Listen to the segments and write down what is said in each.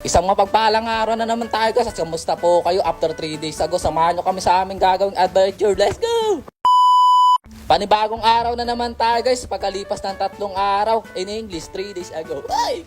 Isang mapagpalang araw na naman tayo guys. At kamusta po kayo? After 3 days ago samahan nyo kami sa aming gagawing adventure. Let's go Panibagong araw na naman tayo guys. Pagkalipas ng tatlong araw in English 3 days ago. Ay,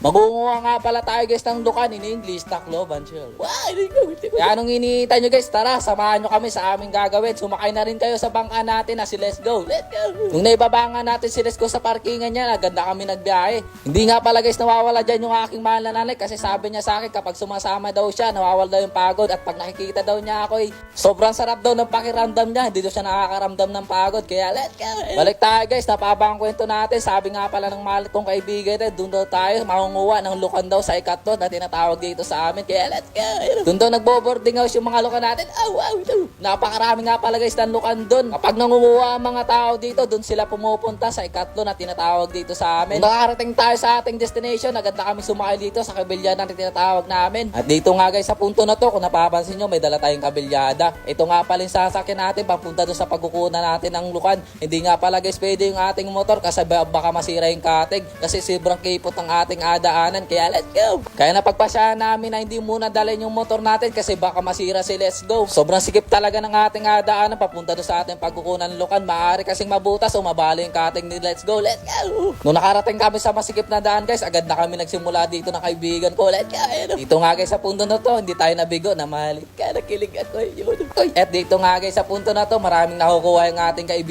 Magunguha nga pala tayo guys ng lukan in English Tacloban chill Kaya anong iniintay nyo guys? Tara samahan nyo kami sa aming gagawin. Sumakay na rin kayo sa bangka natin na si Let's Go. Let's go! Nung naibabanga natin si Let's Go sa parkingan niya agad na kami nagbiyahe. Hindi nga pala guys nawawala dyan yung aking mahal na nanay kasi sabi niya sa akin kapag sumasama daw siya nawawala daw yung pagod at pag nakikita daw niya ako eh sobrang sarap daw ng pakiramdam niya. Hindi daw siya nakakaramdam ng pagod kaya let's go. Balik tayo guys. Napabang kwento natin. Sabi nga pala ng kong kaibigan eh, doon daw tayo makunguha ng lukan daw sa ikatlo na tinatawag dito sa amin. Kaya let's go. Doon daw nagbo-boarding house yung mga lukan natin. Oh wow napakarami nga pala guys ng lukan doon kapag nangunguha ang mga tao dito doon sila pumupunta sa ikatlo na tinatawag dito sa amin. Nung nakarating tayo sa ating destination agad na kami sumakay dito sa kabilyada na tinatawag namin. At dito nga guys sa punto na to kung napapansin nyo may dala tayong kabilyada. Ito nga pala yung sasakyan natin papunta doon sa pagkukunan natin ng lukan hindi nga pala guys pwede yung ating motor kasi ba- baka masira yung katig. Kasi sobrang kipot ang ating adaanan. Kaya let's go! Kaya napagpasyahan namin na hindi muna dalhin yung motor natin kasi baka masira si let's go. Sobrang sikip talaga ng ating adaanan. Papunta doon sa ating pagkukunan ng lukan maaari kasing mabutas o mabali yung katig ni let's go. Let's go! Nung nakarating kami sa masikip na daan guys agad na kami nagsimula dito ng kaibigan ko. Let's go! Dito nga guys sa punto na to hindi tayo nabigo. Na mahalit ka nakilig ako. Yun. At dito nga guys sa punto na to maraming nakukuha yung ating kaibigan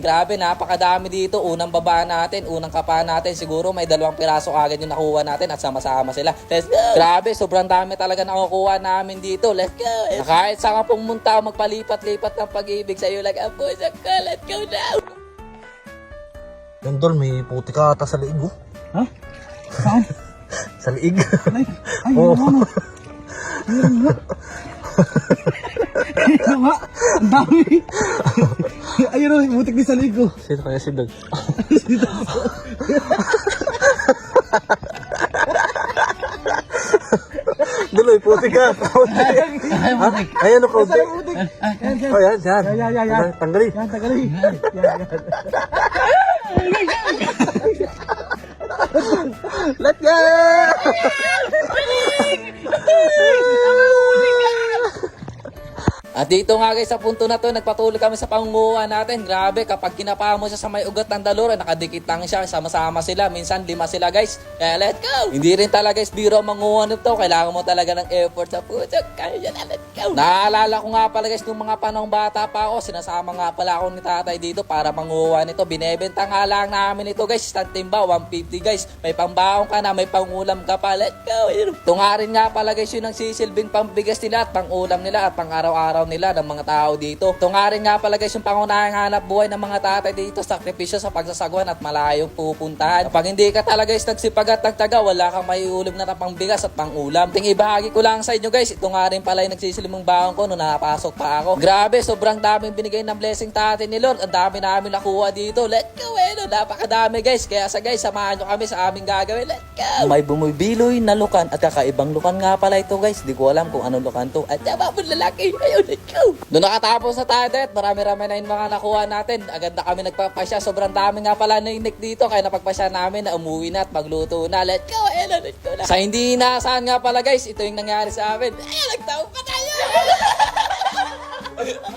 grabe napakadami dito unang baba natin unang kapa natin siguro may dalawang piraso agad yung nakuha natin at sama-sama sila let's go grabe sobrang dami talaga nakukuha namin dito let's go na kahit saan ka pumunta magpalipat-lipat ng pag-ibig sa'yo like ang puso ko let's go now Yan dol, may puti ka ata sa liig oh. Ha? Saan? Sa liig. Ay, ay, Oo. ano? Nga. Nga. Ang dami. Ayun o, butik din sa ligo. Sino kaya si Dol? Dol, may puti ka. Kaunti. Ay, Ha? Ayan o, kaunti. Ay, butik. Ayan, yan. Oh, yan, yan. Yan, yan, yan, yan. Tanggalin. Yan, tagali. Yan, yan. Let go! At dito nga guys sa punto na to, nagpatuloy kami sa pangunguha natin. Grabe, kapag kinapa mo siya sa may ugat ng dalura, nakadikit lang siya, sama-sama sila. Minsan lima sila guys. Kaya let's go! Hindi rin talaga guys biro ang manguha nito. Kailangan mo talaga ng effort sa puso. Kaya yan let's go! Naalala ko nga pala guys, nung mga panahong bata pa ako, sinasama nga pala ako ni tatay dito para manguha nito. Binebenta nga lang namin ito guys. Stand timba, 150 guys. May pambaong ka na, may pangulam ka pa. Let's go! Ito nga rin nga pala guys, yun ang sisilbing pambigas nila at pangulam nila at pang araw-araw nila ng mga tao dito. Ito nga rin nga pala guys, yung pangunahing hanap buhay ng mga tatay dito, sakripisyo sa pagsasagwan at malayong pupuntahan. Kapag hindi ka talaga guys nagsipag at nagtaga, wala kang maiulim na pangbigas at pangulam. Ting ibahagi ko lang sa inyo guys, ito nga rin pala yung nagsisilimong baon ko nung napasok pa ako. Grabe, sobrang daming binigay ng blessing tatay ni Lord. Ang dami namin nakuha dito. Let's go, eh, no? Napakadami guys. Kaya sa guys, samahan nyo kami sa aming gagawin. Let's go! May bumubiloy na lukan at kakaibang lukan nga pala ito guys. Di ko alam kung anong lukan to. At po lalaki. Ayun! Doon nakatapos na tayo det. Marami-rami na yung mga nakuha natin. Agad na kami nagpapasya. Sobrang dami nga pala nainik dito. Kaya napagpasya namin na umuwi na at magluto na. Let's go! Ayun, let's go na. Sa hindi inaasahan nga pala guys, ito yung nangyari sa amin. Ayun, nagtawag pa tayo!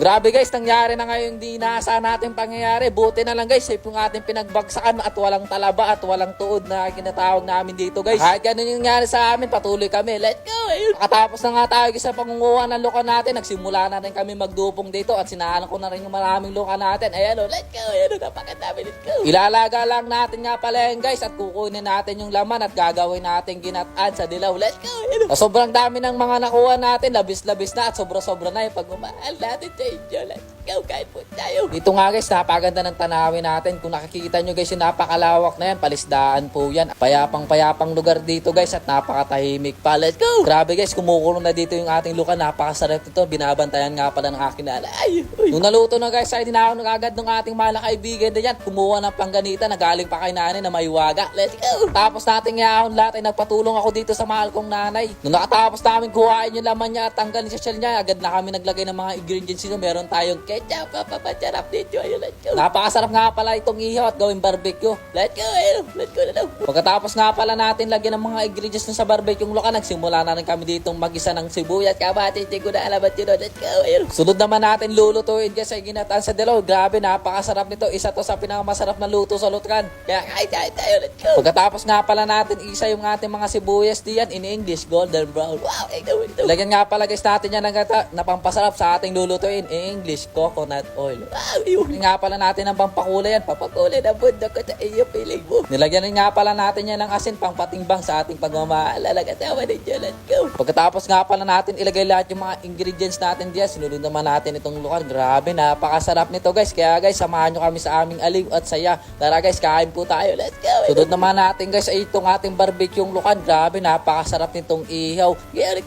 Grabe guys, nangyari na ngayon di nasa natin pangyayari. Buti na lang guys, safe yung ating pinagbagsakan at walang talaba at walang tuod na kinatawag namin dito guys. Kahit ganun yung nangyari sa amin, patuloy kami. Let's go! Ayun. Nakatapos na nga tayo sa pangunguha ng luka natin. Nagsimula na rin kami magdupong dito at sinaanan ko na rin yung maraming luka natin. Ayan o, let's go! Ayan o, napakadami. Let's go! Ilalaga lang natin nga pala yan guys at kukunin natin yung laman at gagawin natin ginataan sa dilaw. Let's go! Ayan o. Sobrang dami ng mga nakuha natin. Labis-labis na at sobra-sobra na yung pagmamahal natin sa inyo. Let's go! Kahit po tayo. Dito nga guys, napaganda ng tanawin natin. Kung nakikita nyo guys, yung napakalawak na yan. Palisdaan po yan. Payapang-payapang lugar dito guys at napakatahimik pa. Let's go! Grabe guys, kumukulong na dito yung ating luka. Napakasarap ito. Binabantayan nga pala ng aking nanay. Uy. Nung naluto na guys, ay dinahon na agad ng ating mahal na kaibigan na yan. Kumuha ng pangganita na galing pa kay nanay na may waga. Let's go! Tapos nating yaon lahat ay nagpatulong ako dito sa mahal kong nanay. Nung nakatapos namin kuhain yung laman niya at tanggalin sa shell niya, agad na kami naglagay ng mga ingredients nito. Meron tayong ketchup, ketchup, papapacharap dito. Ayun, let's go. Napakasarap nga pala itong ihaw at gawing barbecue. Let's go, ayun, let's go na daw. Pagkatapos nga pala natin lagyan ng mga ingredients na sa barbecue yung luka, nagsimula na rin kami ditong mag-isa ng sibuyas, kamatis, hindi ko na alam at yun, let's go, ayun. Sunod naman natin lulutuin kasi ginataan sa dilaw. Grabe, napakasarap nito. Isa to sa pinakamasarap na luto sa lutkan. Kaya kahit tayo tayo, let's go. Pagkatapos nga pala natin isa yung ating mga sibuyas diyan in English, golden brown. Wow, ito, ito. Lagyan nga pala guys natin yan ng gata na pampasarap sa ating lulutuin in English, coconut oil. Wow, yun. nga pala natin ng pampakulay yan, papakulay na bundok ko sa iyo, piling mo. Nilagyan nga pala natin yan ng asin pang patimbang sa ating pagmamahal. Kasama din dyan, let's Pagkatapos nga pala natin ilagay lahat yung mga ingredients natin diyan, sinunod naman natin itong lukan. Grabe, napakasarap nito guys. Kaya guys, samahan nyo kami sa aming aliw at saya. Tara guys, kain po tayo. Let's go. Sunod naman natin guys ay itong ating barbecue lukan. Grabe, napakasarap nitong ihaw. Kain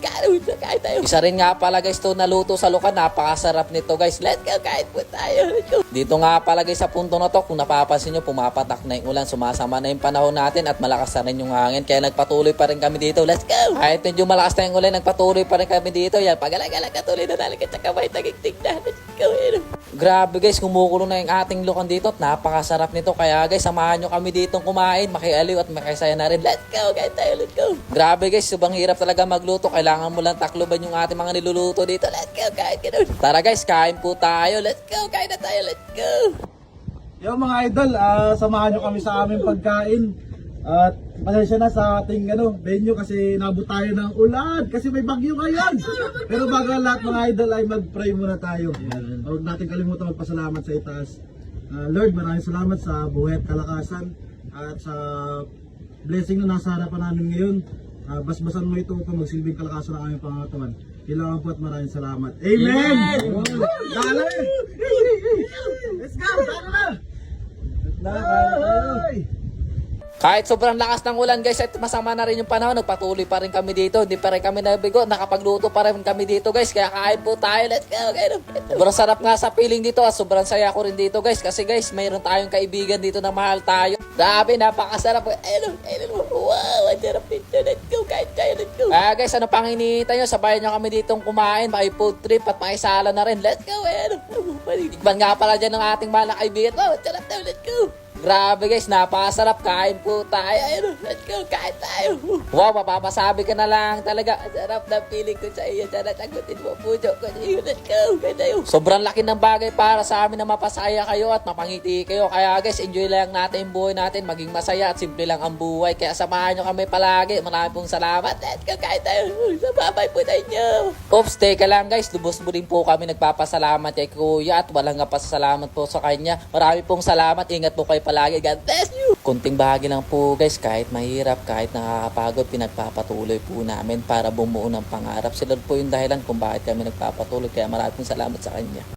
kain tayo. Isa rin nga pala guys to naluto sa lukan. Napakasarap nito guys. Let's go, kain po tayo. Let's go. Dito nga pala guys sa punto na to, kung napapansin nyo, pumapatak na yung ulan. Sumasama na yung panahon natin at malakas na rin yung hangin. Kaya nagpatuloy pa rin kami dito. Let's go. Kahit medyo malakas na yung ulan, nagpatuloy pa rin kami dito. Yan, pagalag-alag katuloy na talaga sa kamay. Tagigtig na. Grabe guys, kumukulo na yung ating lukan dito at napakasarap nito. Kaya guys, samahan nyo kami dito kumain, makialiw at makisaya na rin. Let's go, guys tayo, let's go. Grabe guys, subang hirap talaga magluto. Kailangan mo lang takloban yung ating mga niluluto dito. Let's go, kain ganun. Tara guys, kain po tayo. Let's go, kain na tayo, let's go. Yo mga idol, ah, samahan nyo kami sa aming pagkain. At pasensya na sa ating ano, venue kasi nabot tayo ng ulan kasi may bagyo ngayon. Pero bago ang lahat mga idol ay mag-pray muna tayo. Huwag natin kalimutan magpasalamat sa itaas. Ah, Lord, maraming salamat sa buhay at kalakasan at sa blessing na nasa harapan namin ngayon. Ah, basbasan mo ito upang magsilbing kalakasan ng aming pangatawan. Kailangan po at maraming salamat. Amen! Dali! Let's go! Tara na! Ay! Kahit sobrang lakas ng ulan guys at masama na rin yung panahon, nagpatuloy pa rin kami dito. Hindi pa rin kami nabigo, nakapagluto pa rin kami dito guys. Kaya kain po tayo, let's go. Ganun. Sobrang sarap nga sa feeling dito at sobrang saya ko rin dito guys. Kasi guys, mayroon tayong kaibigan dito na mahal tayo. Grabe, napakasarap. Ayun, ayun, wow, ang sarap dito. Let's go, kain tayo, let's go. Ah guys, ano pang hinihintay nyo? Sabayan nyo kami ditong kumain, maki food trip at makisala na rin. Let's go, ayun. Tikman nga pala dyan ng ating mahal na kaibigan. Wow, sarap tayo, let's go. Grabe guys, napakasarap. Kain po tayo. Ayun, let's go, kain tayo. Wow, mapapasabi ka na lang talaga. Sarap na feeling ko sa iyo. Sana sagutin mo puso ko. Let's go, kain tayo. Sobrang laki ng bagay para sa amin na mapasaya kayo at mapangiti kayo. Kaya guys, enjoy lang natin yung buhay natin. Maging masaya at simple lang ang buhay. Kaya samahan nyo kami palagi. Marami pong salamat. Let's go, kain tayo. Sababay po tayo. Oops, teka lang guys. Lubos mo rin po kami nagpapasalamat kay Kuya at walang nga pasasalamat po sa kanya. Marami pong salamat. Ingat po kayo palagi. God bless you. Kunting bahagi lang po guys. Kahit mahirap, kahit nakakapagod, pinagpapatuloy po namin para bumuo ng pangarap. Sila po yung dahilan kung bakit kami nagpapatuloy. Kaya maraming salamat sa kanya.